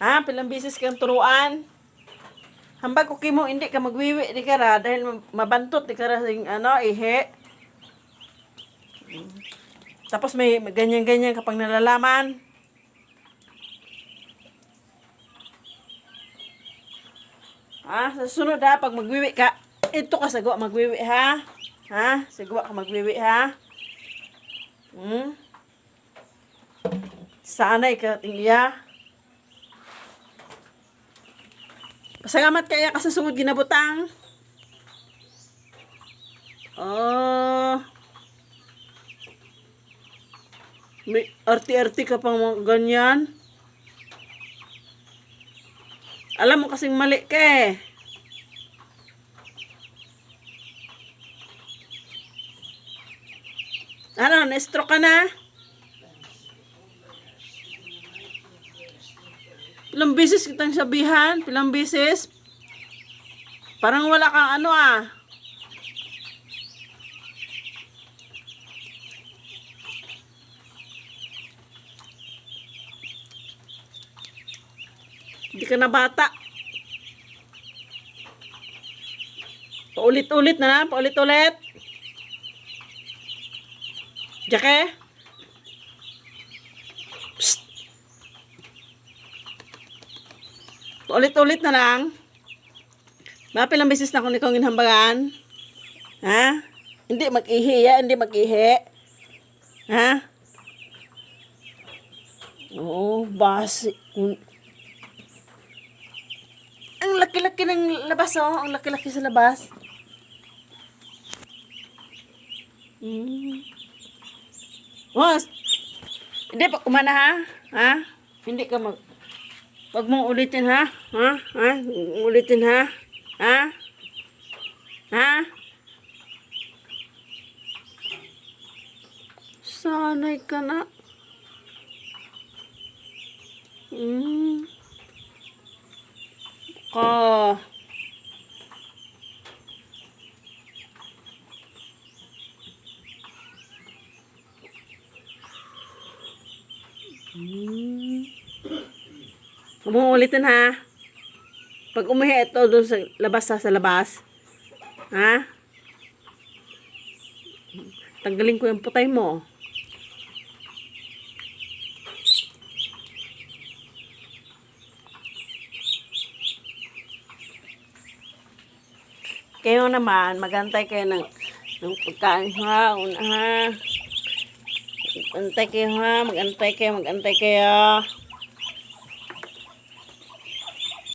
Ha? Pilang bisis kang turuan? Hambag ko kimo hindi ka magwiwi di ka ra dahil mabantot di ka ra sing ano ihe. Tapos may ganyan-ganyan kapag nalalaman. Ha? Sa sunod ha, pag magwiwi ka, ito ka sagwa magwiwi ha. Ha? Sagwa ka magwiwi ha. Hmm? Sanay ka tingya. Pasalamat kaya ka sa sugod ginabutang. Oh. May arti-arti ka pang ganyan. Alam mo kasing mali ka eh. Ano, na-stroke ka na? Ilang beses kitang sabihan, ilang beses. Parang wala kang ano ah. Hindi ka na bata. Paulit-ulit na na, paulit-ulit. Jake? Paulit-ulit na lang. Mga pilang beses na akong ikaw ginhambagan. Ha? Hindi mag-ihi, ya? Hindi mag-ihi. Ha? Oo, basi. Kung- Ang laki-laki ng labas, oh. Ang laki-laki sa labas. Hmm. Was. Hindi pa kumana ha? Ha? Hindi ka mag... Huwag mong ulitin ha? Ha? Ha? Ulitin ha? Ha? Ha? Sanay ka na. Hmm. Ka. Hmm. Huwag mong ulitin ha. Pag umihi ito doon sa labas sa, sa labas. Ha? Tanggalin ko yung putay mo. Kayo naman, magantay kayo ng, ng pagkain ha, una ha. Magantay kayo ha, magantay kayo, magantay kayo.